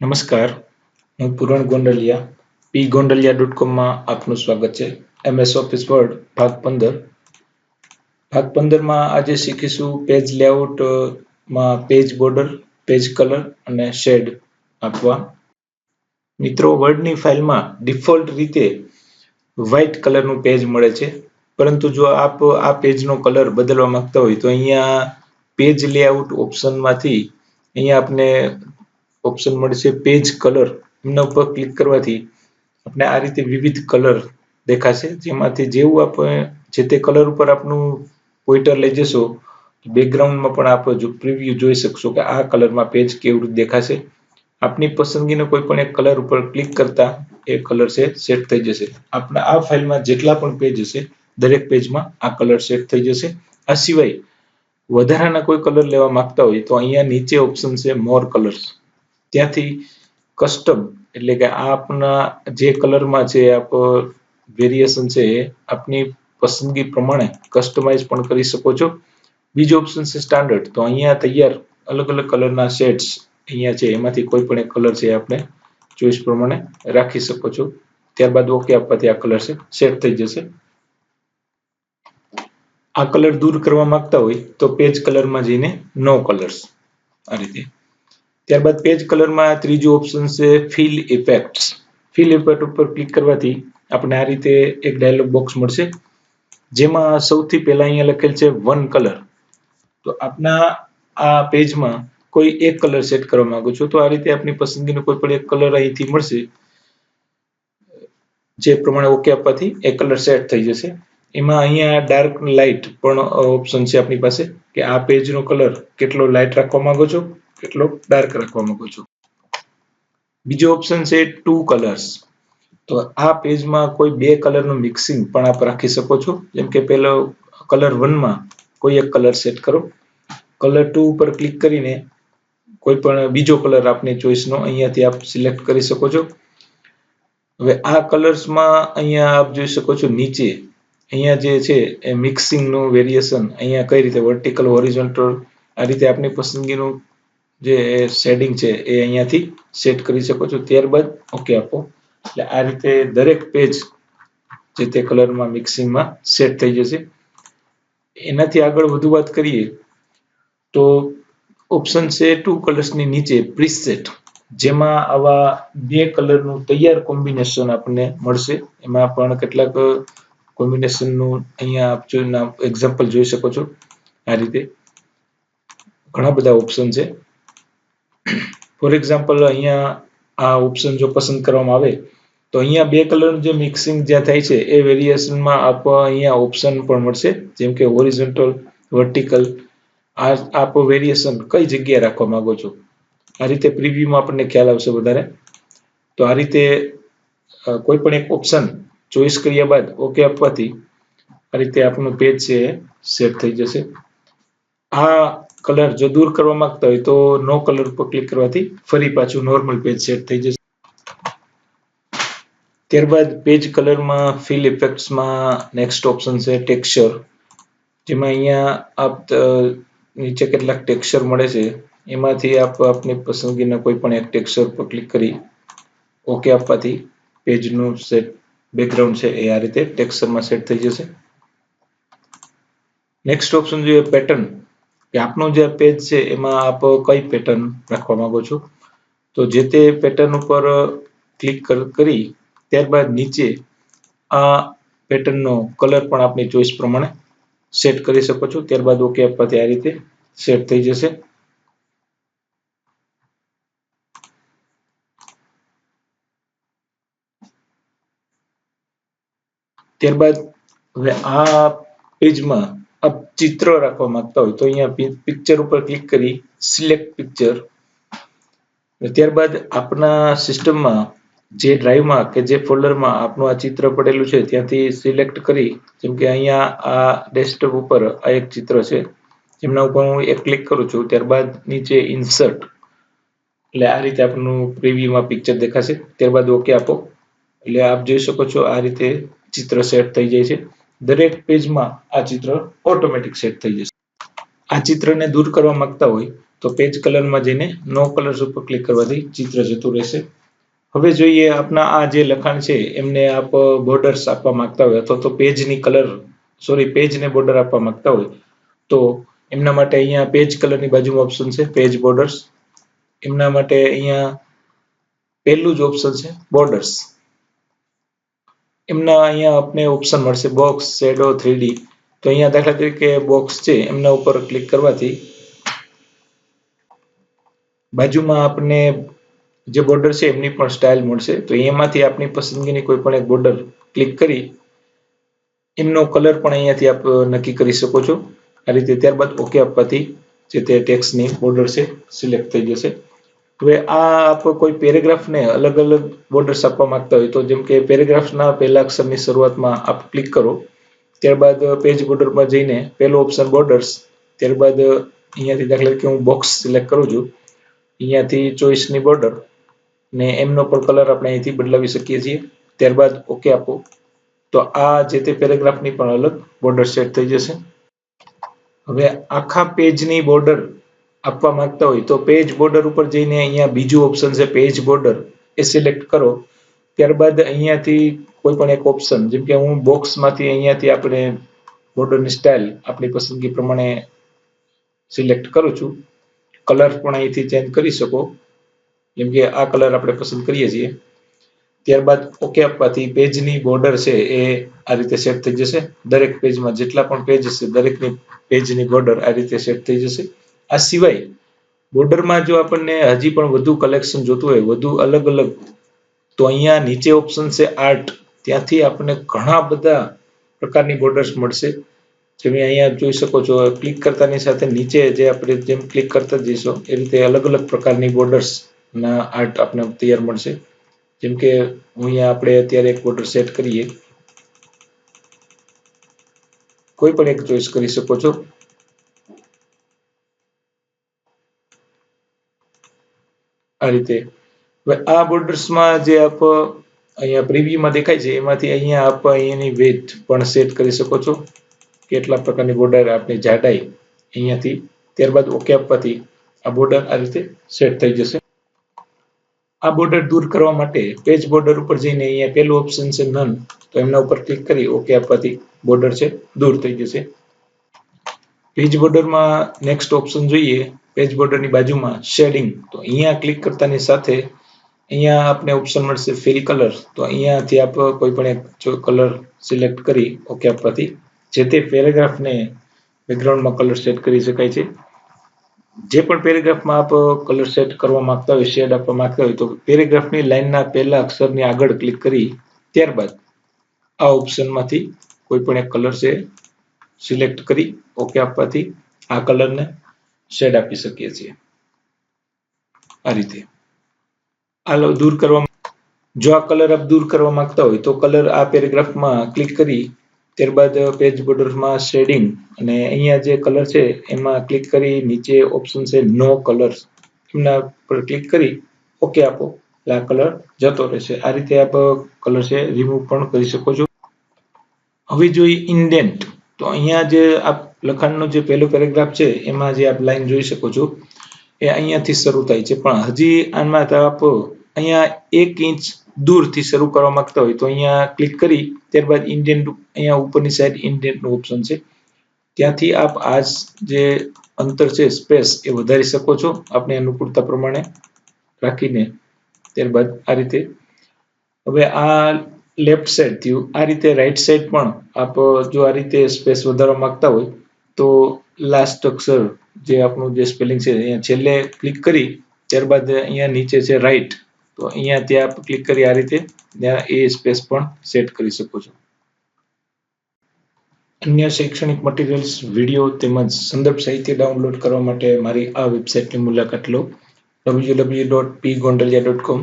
નમસ્કાર, હું Puran Gondaliya, P Gondaliya dot કોમમાં આપનું સ્વાગત છે. એમએસ ઓફિસ વર્ડ ભાગ પંદર. ભાગ પંદરમાં આજે શીખીશું પેજ લેઆઉટમાં પેજ બોર્ડર પેજ કલર અને શેડ આપવા. મિત્રો વર્ડની ફાઇલમાં ડિફોલ્ટ રીતે વ્હાઇટ કલરનું પેજ મળે છે. પરંતુ જો આપ આ પેજનો કલર બદલવા માંગતા હોય તો અહીંયા પેજ લેઆઉટ ઓપ્શનમાંથી અહીંયા આપને ઓપ્શન મળશે પેજ કલર એમના ઉપર ક્લિક કરવાથી આપણે આ રીતે વિવિધ કલર દેખાશે. જેમાંથી જેવું આપણે જે તે કલર ઉપર આપનું પોઈન્ટર લઈ જશો બેકગ્રાઉન્ડમાં પણ આપ જો પ્રિવ્યુ જોઈ શકશો કે આ કલરમાં પેજ કેવું દેખાશે. આપની પસંદગીનો કોઈ પણ એક કલર ઉપર ક્લિક કરતા એ કલર છે સેટ થઈ જશે. આપણા આ ફાઇલમાં જેટલા પણ પેજ હશે, દરેક પેજમાં આ કલર સેટ થઈ જશે. આ સિવાય વધારાના કોઈ કલર લેવા માંગતા હોય તો અહીંયા નીચે ઓપ્શન છે મોર કલર્સ ત્યાંથી કસ્ટમ એટલે કે આપના જે કલરમાં છે આપ વેરિએશન છે આપની પસંદગી પ્રમાણે કસ્ટમાઇઝ પણ કરી શકો છો. બીજો ઓપ્શન છે સ્ટાન્ડર્ડ તો અહીંયા તૈયાર અલગ અલગ કલરના શેડ્સ અહીંયા છે. એમાંથી કોઈ પણ એક કલર છે આપણે ચોઈસ પ્રમાણે રાખી શકો છો. ત્યારબાદ ઓકે આપવાથી આ કલર છે સેટ થઈ જશે. આ કલર દૂર કરવા માંગતા હોય તો પેજ કલરમાં જઈને નો કલર્સ આ રીતે ત્યારબાદ પેજ કલરમાં ત્રીજો ઓપ્શન છે ફિલ ઇફેક્ટ્સ ફિલ ઇફેક્ટ ઉપર ક્લિક કરવાથી આપણે આ રીતે એક ડાયલોગ બોક્સ મળશે, જેમાં સૌથી પહેલા અહીંયા લખેલ છે વન કલર તો આપના આ પેજમાં કોઈ એક કલર સેટ કરવા માંગો છો, તો આ રીતે આપની પસંદગીનો કોઈ પણ એક કલર અહીંથી મળશે, જે પ્રમાણે ઓકે આપવાથી એ કલર સેટ થઈ જશે. એમાં અહીંયા ડાર્ક લાઇટ પણ ઓપ્શન છે આપણી પાસે, કે આ પેજનો કલર કેટલો લાઇટ રાખવા માંગો છો કેટલો ડાર્ક રાખવા માંગો છો. બીજો ઓપ્શન છે ટુ કલર્સ તો આ પેજમાં કોઈ બે કલરનું મિક્સિંગ પણ આપ રાખી શકો છો. જેમ કે પહેલો કલર વનમાં કોઈ એક કલર સેટ કરો. કલર ટુ ઉપર ક્લિક કરીને કોઈ પણ બીજો કલર આપની ચોઈસનો અહીંયાથી આપ સિલેક્ટ કરી શકો છો. હવે આ કલર્સમાં અહીંયા આપ જોઈ શકો છો નીચે અહીંયા જે છે એ મિક્સિંગનું વેરિએશન અહીંયા કઈ રીતે વર્ટિકલ હોરિઝોન્ટલ આ રીતે આપની પસંદગીનું જે શેડિંગ છે એ અહીંયાથી સેટ કરી શકો છો. ત્યારબાદ ઓકે આપો. એટલે આ રીતે દરેક પેજ જે તે કલરમાં મિક્સિંગમાં સેટ થઈ જશે. એનાથી આગળ વધુ વાત કરીએ તો ઓપ્શન છે ટુ કલર્સની નીચે પ્રીસેટ જેમાં આવા બે કલરનું તૈયાર કોમ્બિનેશન આપણને મળશે. એમાં પણ કેટલાક કોમ્બિનેશનનું અહીંયા આપ એક્ઝામ્પલ જોઈ શકો છો. આ રીતે ઘણા બધા ઓપ્શન છે. ફોર એક્ઝામ્પલ અહીંયા આ ઓપ્શન જો પસંદ કરવામાં આવે, તો અહીંયા બે કલરનું જે મિક્સિંગ જ્યાં થાય છે, એ વેરિએશનમાં આપવા અહીંયા ઓપ્શન પણ મળશે. જેમ કે હોરિઝોન્ટલ વર્ટિકલ આ આપ વેરિએશન કઈ જગ્યાએ રાખવા માંગો છો? આ રીતે પ્રિવ્યુમાં આપણને ખ્યાલ આવશે વધારે. તો આ રીતે કોઈ પણ એક ઓપ્શન ચોઈસ કર્યા બાદ ઓકે આપવાથી આ રીતે આપનું પેજ છે સેટ થઈ જશે. આ કલર જો દૂર કરવા માંગતા હોય તો નો કલર પર ક્લિક કરવાથી ફરી પાછું નોર્મલ પેજ સેટ થઈ જશે. ત્યારબાદ પેજ કલરમાં ફિલ ઇફેક્ટ્સમાં નેક્સ્ટ ઓપ્શન છે ટેક્સચર જેમાં અહીંયા આપ નીચે કેટલાક ટેક્સચર મળે છે. એમાંથી આપ, આપની પસંદગીના કોઈ પણ એક ટેક્સચર પર ક્લિક કરી ઓકે આપવાથી પેજનું સેટ બેકગ્રાઉન્ડ છે એ આ રીતે ટેક્સચરમાં સેટ થઈ જશે. નેક્સ્ટ ઓપ્શન જોઈએ પેટર્ન કે આપનું જે પેજ છે એમાં આપ કઈ પેટર્ન રાખવા માંગો છો? તો જે તે પેટર્ન ઉપર ક્લિક કરી ત્યારબાદ નીચે આ પેટર્નનો કલર પણ આપની ચોઈસ પ્રમાણે સેટ કરી શકો છો. ત્યારબાદ ઓકે આપવાથી આ રીતે સેટ થઈ જશે. ત્યારબાદ હવે આ પેજમાં આપ ચિત્ર રાખવા માંગતા હોય તો અહીંયા પિક્ચર ઉપર ક્લિક કરી સિલેક્ટ પિક્ચર ત્યારબાદ આપના સિસ્ટમમાં જે ડ્રાઈવમાં કે જે ફોલ્ડરમાં આપનું આ ચિત્ર પડેલું છે ત્યાંથી સિલેક્ટ કરી, જેમ કે અહીંયા આ ડેસ્કટોપ ઉપર આ એક ચિત્ર છે, જેમના ઉપર હું એક ક્લિક કરું છું, ત્યારબાદ નીચે ઇન્સર્ટ એટલે આ રીતે આપનું પ્રિવ્યુમાં પિક્ચર દેખાશે. ત્યારબાદ ઓકે આપો. એટલે આપ જોઈ શકો છો આ રીતે ચિત્ર સેટ થઈ જાય છે. દરેક પેજમાં આ ચિત્ર ઓટોમેટિક સેટ થઈ જશે. આ ચિત્રને દૂર કરવા માંગતા હોય તો પેજ કલરમાં જઈને નો કલર્સ ઉપર ક્લિક કરવાથી ચિત્ર જતું રહેશે. હવે જોઈએ આપના આ જે લખાણ છે, એમને આપ બોર્ડર્સ આપવા માંગતા હોય અથવા તો પેજની કલર સોરી પેજને બોર્ડર આપવા માંગતા હોય તો એમના માટે અહીંયા પેજ કલરની બાજુમાં ઓપ્શન છે પેજ બોર્ડર્સ એમના માટે અહીંયા પહેલું જ ઓપ્શન છે બોર્ડર્સ એમના અહીંયા આપણે ઓપ્શન મળશે બોક્સ શેડો થ્રીડી તો અહીંયા દાખલા તરીકે બોક્સ છે, એમના ઉપર ક્લિક કરવાથી બાજુમાં આપને જે બોર્ડર છે, એમની પણ સ્ટાઇલ મળશે. તો એમાંથી આપની પસંદગીની કોઈ પણ એક બોર્ડર ક્લિક કરી, એમનો કલર પણ અહીંયાથી આપ નક્કી કરી શકો છો. આ રીતે ત્યારબાદ ઓકે આપવાથી જે તે ટેક્સની બોર્ડર છે સિલેક્ટ થઈ જશે. હવે આ આપ કોઈ પેરેગ્રાફને અલગ અલગ બોર્ડર્સ આપવા માંગતા હોય તો જેમ કે પેરેગ્રાફના પહેલા અક્ષરની શરૂઆતમાં આપ ક્લિક કરો. ત્યારબાદ પેજ બોર્ડરમાં જઈને પહેલો ઓપ્શન બોર્ડર્સ ત્યારબાદ અહીંયાથી દાખલા તરીકે હું બોક્સ સિલેક્ટ કરું છું. અહીંયાથી ચોઈસની બોર્ડર ને એમનો પણ કલર આપણે અહીંથી બદલાવી શકીએ છીએ. ત્યારબાદ ઓકે આપો. તો આ જે તે પેરેગ્રાફની પણ અલગ બોર્ડર સેટ થઈ જશે. હવે આખા પેજની બોર્ડર આપવા માંગતા હોય તો પેજ બોર્ડર ઉપર જઈને અહીંયા બીજું ઓપ્શન છે પેજ બોર્ડર એ સિલેક્ટ કરો. ત્યારબાદ અહીંયાથી કોઈ પણ એક ઓપ્શન જેમ કે હું બોક્સમાંથી અહીંયાથી આપણે બોર્ડરની સ્ટાઇલ આપણી પસંદગી પ્રમાણે સિલેક્ટ કરું છું. કલર પણ અહીંથી ચેન્જ કરી શકો, જેમ કે આ કલર આપણે પસંદ કરીએ છીએ. ત્યારબાદ ઓકે આપવાથી પેજની બોર્ડર છે એ આ રીતે સેટ થઈ જશે. દરેક પેજમાં જેટલા પણ પેજ હશે દરેકની પેજની બોર્ડર આ રીતે સેટ થઈ જશે. આ સિવાય બોર્ડરમાં જો આપણને હજી પણ વધુ કલેક્શન જોતું હોય, વધુ અલગ અલગ, તો અહીંયા નીચે ઓપ્શન છે આર્ટ ત્યાંથી આપણને ઘણા બધા પ્રકારની બોર્ડર્સ મળશે. તમે અહીંયા જોઈ શકો છો ક્લિક કરતાની સાથે નીચે જે આપણે જેમ ક્લિક કરતા જઈશું, એ રીતે અલગ અલગ પ્રકારની બોર્ડર્સ ના આર્ટ આપણે તૈયાર મળશે. જેમ કે હું અહીંયા આપણે અત્યારે એક બોર્ડર સેટ કરીએ. કોઈ પણ એક ચોઈસ કરી શકો છો. આ રીતે. આ બોર્ડર્સમાં જે આપ અહીંયા પ્રિવ્યુમાં દેખાય છે, એમાંથી અહીંયા આપ અહીંયાની વેટ પણ સેટ કરી શકો છો. કેટલા પ્રકારની બોર્ડર આપની જાડાઈ અહીંયાથી, ત્યારબાદ ઓકે આપવાથી આ બોર્ડર આ રીતે સેટ થઈ જશે. આ બોર્ડર દૂર કરવા માટે પેજ બોર્ડર ઉપર જઈને અહીંયા પહેલું ઓપ્શન છે નન તો એમના ઉપર ક્લિક કરી ઓકે આપવાથી બોર્ડર છે, દૂર થઈ જશે. પેજ બોર્ડરમાં નેક્સ્ટ ઓપ્શન જોઈએ પેજ બોર્ડરની બાજુમાં શેડિંગ તો અહીંયા ક્લિક કરતાની સાથે અહીંયા આપને ઓપ્શન મળશે ફિલ કલર તો અહીંયાથી આપ કોઈ પણ એક કલર સિલેક્ટ કરી ઓકે આપવાથી જે તે પેરેગ્રાફને બેકગ્રાઉન્ડમાં કલર સેટ કરી શકાય છે. જે પણ પેરેગ્રાફમાં આપ કલર સેટ કરવા માંગતા હોય શેડ આપવા માંગતા હોય, તો પેરેગ્રાફની લાઇનના પહેલા અક્ષરની આગળ ક્લિક કરી ત્યારબાદ આ ઓપ્શનમાંથી કોઈ પણ એક કલર છે સિલેક્ટ કરી ઓકે આપવાથી આ કલરને શેડ આપી શકીએ છીએ. આ રીતે. આ દૂર કરવા જો આ કલર આપ દૂર કરવા માંગતા હોય, તો કલર આ પેરેગ્રાફમાં ક્લિક કરી, ત્યારબાદ પેજ બોર્ડરમાં શેડિંગ અને અહીંયા જે કલર છે, એમાં ક્લિક કરી, નીચે ઓપ્શન છે નો કલર એમના પર ક્લિક કરી ઓકે આપો. એટલે આ કલર જતો રહેશે. આ રીતે આપ કલર છે રિમૂવ પણ કરી શકો છો. હવે જોઈએ ઇન્ડેન્ટ તો અહીંયા જે આપ લખાણનો જે પહેલો પેરેગ્રાફ છે, એમાં જે આપ લાઈન જોઈ શકો છો, એ અહીંયાથી શરૂ થાય છે. પણ હજી આમાં આપ અહીંયા એક ઇંચ દૂરથી શરૂ કરવા માંગતા હોય તો અહીંયા ક્લિક કરી, ત્યારબાદ ઇન્ડિયન અહીંયા ઉપરની સાઈડ ઇન્ડિયનનું ઓપ્શન છે. ત્યાંથી આપ આ જે અંતર છે સ્પેસ એ વધારી શકો છો. આપણે અનુકૂળતા પ્રમાણે રાખીને ત્યારબાદ આ રીતે. હવે આ લેફ્ટ સાઈડ થયું આ રીતે રાઈટ સાઈડ પણ આપ જો આ રીતે સ્પેસ વધારવા માંગતા હોય તો લાસ્ટ અક્ષર જે આપણું જે સ્પેલિંગ છે, અહીંયા છેલ્લે ક્લિક કરી, ત્યારબાદ અહીંયા નીચે છે રાઈટ તો અહીંયા ત્યાં ક્લિક કરી આ રીતે, ત્યાં એ સ્પેસ પણ સેટ કરી શકો છો. અન્ય શૈક્ષણિક મટીરિયલ્સ વીડિયો તેમજ સંદર્ભ સાહિત્ય ડાઉનલોડ કરવા માટે મારી આ વેબસાઇટની મુલાકાત લો www.pgondaliya.com